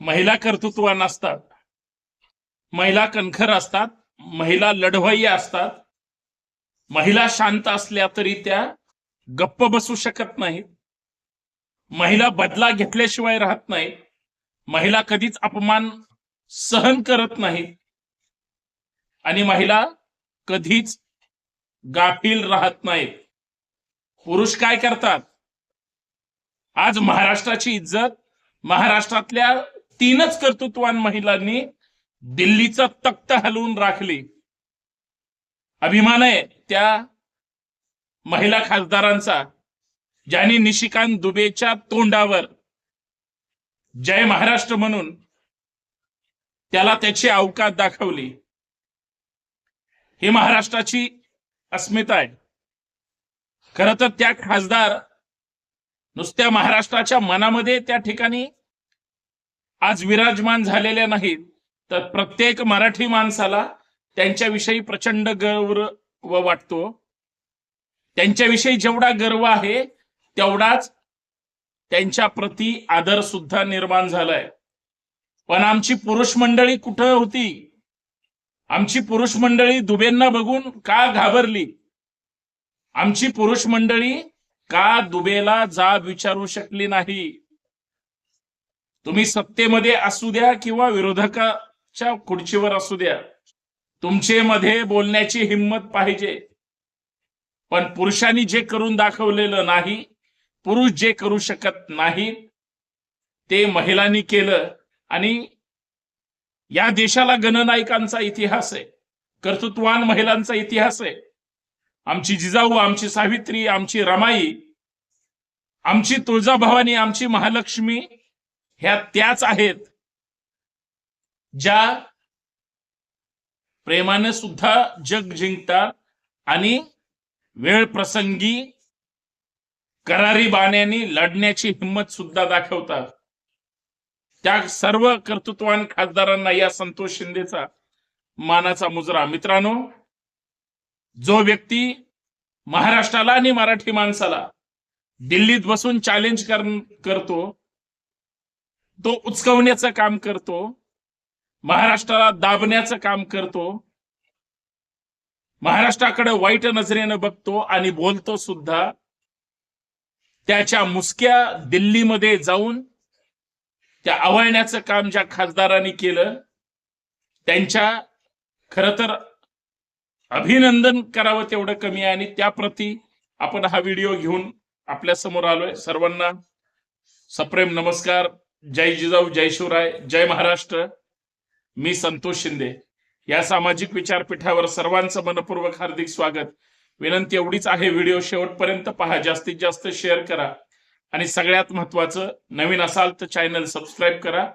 महिला कर्तृत्वान असतात. महिला कणखर असतात. महिला लढवय्य असतात. महिला शांत असल्या तरी त्या गप्प बसू शकत नाहीत. महिला बदला घेतल्याशिवाय राहत नाहीत. महिला कधीच अपमान सहन करत नाहीत. आणि महिला कधीच गाफील राहत नाहीत. पुरुष काय करतात? आज महाराष्ट्राची इज्जत महाराष्ट्रातल्या तीनच कर्तृत्वान महिलांनी दिल्लीचा तख्त हलवून राखली. अभिमान आहे त्या महिला खासदारांचा ज्यांनी निशिकांत दुबेच्या तोंडावर जय महाराष्ट्र म्हणून त्याला त्याची अवकात दाखवली. ही महाराष्ट्राची अस्मिता आहे. खर तर त्या खासदार नुसत्या महाराष्ट्राच्या मनामध्ये त्या ठिकाणी आज विराजमान झालेल्या नाहीत तर प्रत्येक मराठी माणसाला त्यांच्याविषयी प्रचंड गर्व वाटतो. त्यांच्याविषयी जेवढा गर्व आहे तेवढाच त्यांच्या प्रती आदर सुद्धा निर्माण झालाय. पण आमची पुरुष मंडळी कुठं होती? आमची पुरुष मंडळी दुबेंना बघून का घाबरली? आमची पुरुष मंडळी का दुबेला जाब विचारू शकली नाही? तुम्ही सत्तेमध्ये असू द्या किंवा विरोधकाच्या खुर्चीवर असू द्या तुमचे मध्ये बोलण्याची हिंमत पाहिजे. पण पुरुषांनी जे करून दाखवलेलं नाही पुरुष जे करू शकत नाही ते महिलांनी केलं. आणि या देशाला गणनायकांचा इतिहास आहे कर्तृत्वान महिलांचा इतिहास आहे. आमची जिजाऊ आमची सावित्री आमची रमाई आमची तुळजाभवानी आमची महालक्ष्मी ह्या त्याच आहेत. ज्या प्रेमाने सुद्धा जग जिंकतात आणि वेळ प्रसंगी करारी बाण्याने लढण्याची हिंमत सुद्धा दाखवतात. त्या सर्व कर्तृत्वान खासदारांना या संतोष शिंदेचा मानाचा मुजरा. मित्रांनो जो व्यक्ती महाराष्ट्राला आणि मराठी माणसाला दिल्लीत बसून चॅलेंज करतो तो उचकवण्याचं काम करतो. महाराष्ट्राला दाबण्याचं काम करतो. महाराष्ट्राकडे वाईट नजरेनं बघतो आणि बोलतो सुद्धा. त्याच्या मुसक्या दिल्लीमध्ये जाऊन त्या आवळण्याचं काम ज्या खासदारांनी केलं त्यांच्या खर तर अभिनंदन करावं तेवढं कमी आहे आणि त्याप्रती आपण हा व्हिडिओ घेऊन आपल्यासमोर आलोय. सर्वांना सप्रेम नमस्कार. जय जिजाऊ जय शिवराय जय महाराष्ट्र. मी संतोष शिंदे. या सामाजिक विचारपीठावर सर्वांचं मनपूर्वक हार्दिक स्वागत. विनंती एवढीच आहे व्हिडिओ शेवटपर्यंत पहा. जास्तीत जास्त शेअर करा. आणि सगळ्यात महत्वाचं नवीन असाल तर चॅनल सबस्क्राईब करा.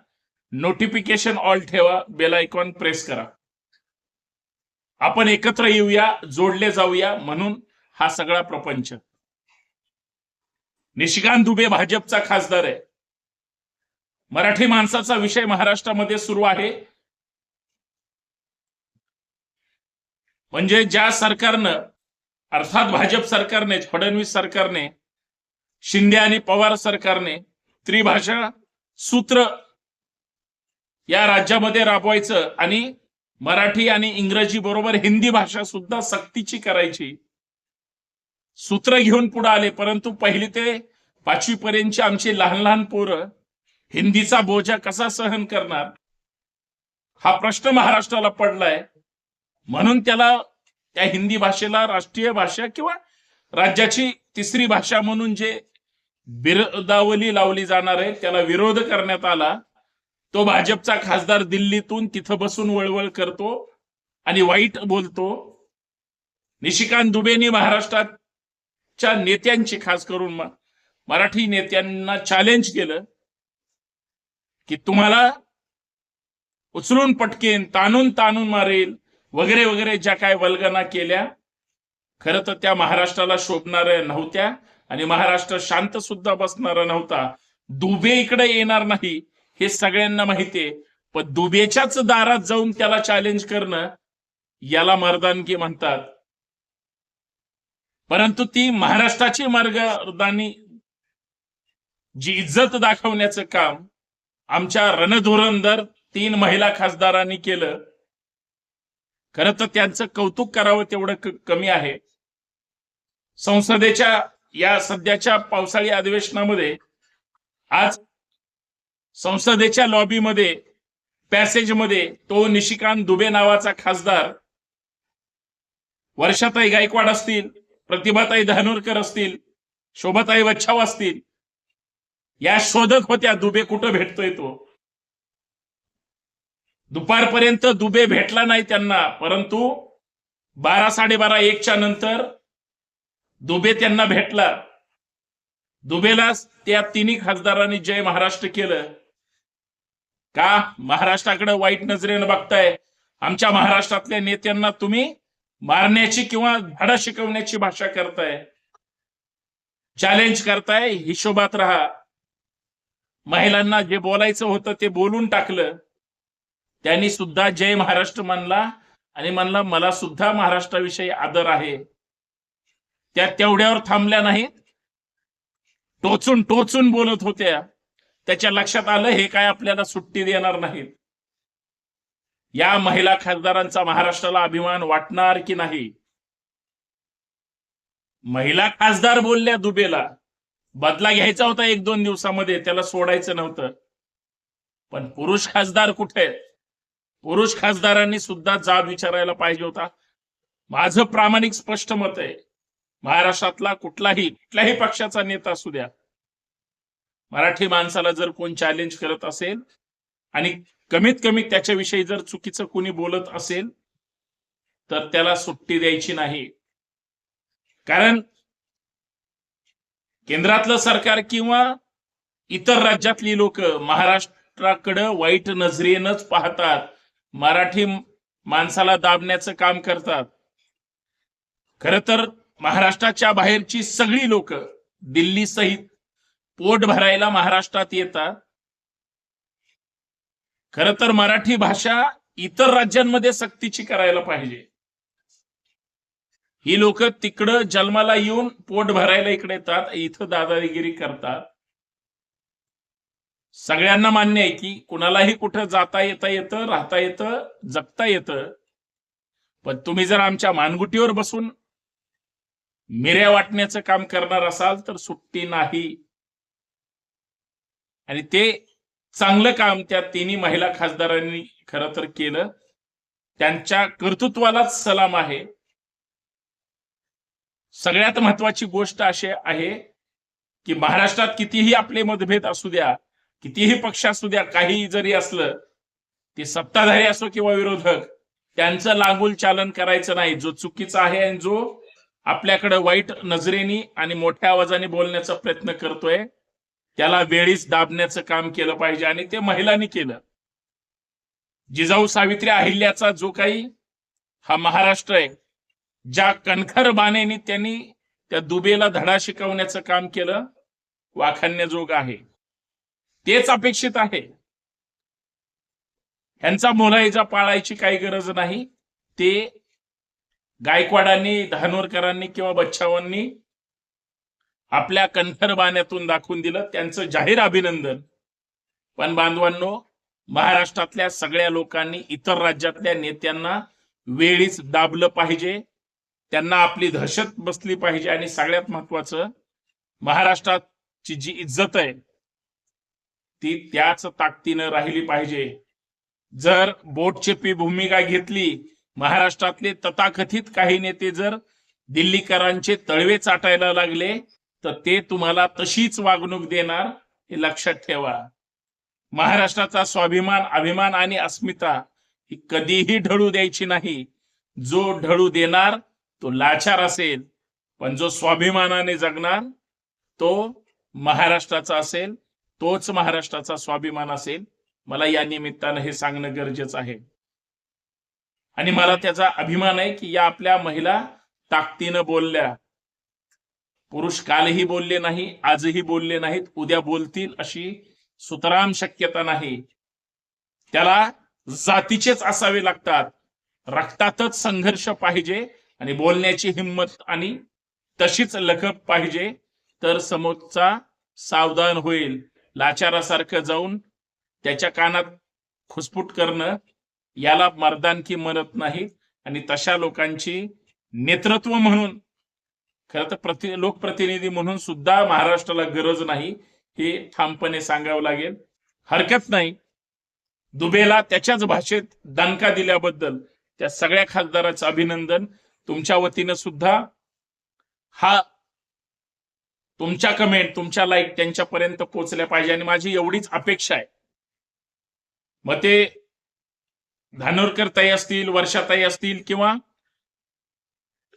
नोटिफिकेशन ऑल ठेवा. बेल आयकॉन प्रेस करा. आपण एकत्र येऊया जोडले जाऊया म्हणून हा सगळा प्रपंच. निशिकांत दुबे भाजपचा खासदार आहे. मराठी माणसाचा विषय महाराष्ट्रामध्ये सुरू आहे. म्हणजे ज्या सरकारनं अर्थात भाजप सरकारने फडणवीस सरकारने शिंदे आणि पवार सरकारने त्रिभाषा सूत्र या राज्यामध्ये राबवायचं आणि मराठी आणि इंग्रजी बरोबर हिंदी भाषा सुद्धा सक्तीची करायची सूत्र घेऊन पुढे आले. परंतु पहिली ते पाचवी पर्यंतची आमची लहान लहान पोरं हिंदीचा बोजा कसा सहन करणार? हा प्रश्न महाराष्ट्राला पडलाय. म्हणून त्याला त्या हिंदी भाषेला राष्ट्रीय भाषा किंवा राज्याची तिसरी भाषा म्हणून जे बिरदावली लावली जाणार आहे त्याला विरोध करण्यात आला. तो भाजपचा खासदार दिल्लीतून तिथं बसून वळवळ करतो आणि वाईट बोलतो. निशिकांत दुबेनी महाराष्ट्राच्या नेत्यांची खास करून मराठी नेत्यांना चॅलेंज केलं. की तुम्हाला उचलून पटकेन ताणून ताणून मारेल वगैरे वगैरे ज्या काय वल्गना केल्या खरं तर त्या महाराष्ट्राला शोभणाऱ्या नव्हत्या आणि महाराष्ट्र शांत सुद्धा बसणारा नव्हता. दुबे इकडे येणार नाही हे सगळ्यांना माहितीये पण दुबेच्याच दारात जाऊन त्याला चॅलेंज करणं याला मर्दानगी म्हणतात. परंतु ती महाराष्ट्राची मर्दानी जी इज्जत दाखवण्याचं काम आमच्या रणधुरंदर तीन महिला खासदारांनी केलं. खरं तर त्यांचं कौतुक करावं तेवढं कमी आहे. संसदेच्या या सध्याच्या पावसाळी अधिवेशनामध्ये आज संसदेच्या लॉबीमध्ये पॅसेजमध्ये तो निशिकांत दुबे नावाचा खासदार वर्षाताई गायकवाड असतील प्रतिभाताई धानोरकर असतील शोभाताई वच्छाव असतील या शोधत होत्या दुबे कुठं भेटतोय तो? दुपारपर्यंत दुबे भेटला नाही त्यांना परंतु बारा साडेबारा एकच्या नंतर दुबे त्यांना भेटला. दुबेला त्या तिन्ही खासदारांनी जय महाराष्ट्र केलं. का? महाराष्ट्राकडे वाईट नजरेनं बघताय. आमच्या महाराष्ट्रातल्या नेत्यांना तुम्ही मारण्याची किंवा धडा शिकवण्याची भाषा करताय. चॅलेंज करताय हिशोबात राहा. महिलांना जे बोलायचं होतं ते बोलून टाकलं. त्यांनी सुद्धा जय महाराष्ट्र म्हणला आणि म्हणला मला सुद्धा महाराष्ट्राविषयी आदर आहे. त्या तेवढ्यावर थांबल्या नाहीत. टोचून टोचून बोलत होत्या. त्याच्या लक्षात आलं हे काय आपल्याला सुट्टी देणार नाहीत? या महिला खासदारांचा महाराष्ट्राला अभिमान वाटणार की नाही? महिला खासदार बोलल्या दुबेला. बदला घ्यायचा होता एक दोन दिवसामध्ये त्याला सोडायचं नव्हतं. पण पुरुष खासदार कुठे? पुरुष खासदारांनी सुद्धा जाब विचारायला पाहिजे होता. माझं प्रामाणिक स्पष्ट मत आहे महाराष्ट्रातला कुठलाही कुठल्याही पक्षाचा नेता असू द्या. मराठी माणसाला जर कोण चॅलेंज करत असेल आणि कमीत कमी त्याच्याविषयी जर चुकीचं कोणी बोलत असेल तर त्याला सुट्टी द्यायची नाही. कारण केंद्रातलं सरकार किंवा इतर राज्यातली लोक महाराष्ट्राकडं वाईट नजरेनच पाहतात. मराठी माणसाला दाबण्याचं काम करतात. खर तर महाराष्ट्राच्या बाहेरची सगळी लोक दिल्ली सहित पोट भरायला महाराष्ट्रात येतात. खर तर मराठी भाषा इतर राज्यांमध्ये सक्तीची करायला पाहिजे. ही लोक तिकडं जन्माला येऊन पोट भरायला इकडे येतात इथं दादागिरी करतात. सगळ्यांना मान्य आहे की कुणालाही कुठं जाता येता येतं राहता येतं जगता येतं. पण तुम्ही जर आमच्या मानगुटीवर बसून मिऱ्या वाटण्याचं काम करणार असाल तर सुट्टी नाही. आणि ते चांगलं काम त्या तिन्ही महिला खासदारांनी खरं तर केलं. त्यांच्या कर्तृत्वालाच सलाम आहे. सगळ्यात महत्वाची गोष्ट अशी आहे की महाराष्ट्रात कितीही आपले मतभेद असू द्या कितीही पक्ष असू द्या काही जरी असलं ते सत्ताधारी असो किंवा विरोधक त्यांचं लागूल चालन करायचं नाही. जो चुकीचा आहे आणि जो आपल्याकडे वाईट नजरेनी आणि मोठ्या आवाजाने बोलण्याचा प्रयत्न करतोय त्याला वेळीच दाबण्याचं काम केलं पाहिजे आणि ते महिलांनी केलं. जिजाऊ सावित्री अहिल्याचा जो काही हा महाराष्ट्र आहे ज्या कणखर बाणेनी त्यांनी त्या दुबेला धडा शिकवण्याचं काम केलं वाखाणण्याजोग आहे. तेच अपेक्षित आहे. ह्यांचा मोलायजा पाळायची काही गरज नाही. ते गायकवाडांनी धानोरकरांनी किंवा बच्छावांनी आपल्या कणखर बाण्यातून दाखवून दिलं. त्यांचं जाहीर अभिनंदन. पण बांधवांनो महाराष्ट्रातल्या सगळ्या लोकांनी इतर राज्यातल्या नेत्यांना वेळीच दाबलं पाहिजे. त्यांना आपली दहशत बसली पाहिजे आणि सगळ्यात महत्वाचं महाराष्ट्राची जी इज्जत आहे ती त्याच ताकदीनं राहिली पाहिजे. जर बोटचेपी भूमिका घेतली महाराष्ट्रातले तथाकथित काही नेते जर दिल्लीकरांचे तळवे चाटायला लागले तर ते तुम्हाला तशीच वागणूक देणार हे लक्षात ठेवा. महाराष्ट्राचा स्वाभिमान अभिमान आणि अस्मिता ही कधीही ढळू द्यायची नाही. जो ढळू देणार तो लाचार असेल पण जो स्वाभिमानाने जगणार तो महाराष्ट्राचा असेल तोच महाराष्ट्राचा स्वाभिमान असेल मला या निमित्तानं हे सांगणं गरजेचं आहे. आणि मला त्याचा अभिमान आहे की या आपल्या महिला ताकदीनं बोलल्या. पुरुष कालही बोलले नाही आजही बोलले नाहीत उद्या बोलतील अशी सुतराम शक्यता नाही. त्याला जातीचेच असावे लागतात. रक्तातच संघर्ष पाहिजे आणि बोलण्याची हिंमत आणि तशीच लखप पाहिजे तर समोरचा सावधान होईल. लाचारासारखं जाऊन त्याच्या कानात खुसफुट करणं याला मर्दानकी म्हणत नाही. आणि तशा लोकांची नेतृत्व म्हणून खरं तर प्रति लोकप्रतिनिधी म्हणून सुद्धा महाराष्ट्राला गरज नाही हे ठामपणे सांगावं लागेल. हरकत नाही. दुबेला त्याच्याच भाषेत दणका दिल्याबद्दल त्या सगळ्या खासदाराचं अभिनंदन. तुमच्या वतीनं सुद्धा हा तुमच्या कमेंट तुमच्या लाईक त्यांच्यापर्यंत पोहोचल्या पाहिजे आणि माझी एवढीच अपेक्षा आहे. मग ते धानोरकर ताई असतील वर्षाताई असतील किंवा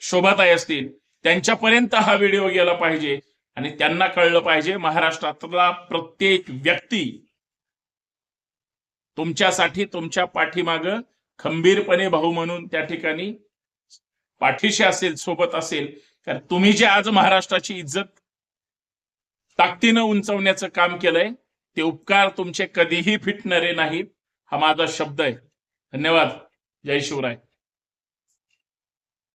शोभाताई असतील त्यांच्यापर्यंत हा व्हिडिओ गेला पाहिजे आणि त्यांना कळलं पाहिजे महाराष्ट्रातला प्रत्येक व्यक्ती तुमच्यासाठी तुमच्या पाठीमाग खंबीरपणे भाऊ म्हणून त्या ठिकाणी पाठीशी असेल सोबत असेल कारण तुम्ही जे आज महाराष्ट्राची इज्जत ताकदीनं उंचवण्याचं काम केलंय ते उपकार तुमचे कधीही फिटणारे नाहीत हा माझा शब्द आहे. धन्यवाद. जय शिवराय.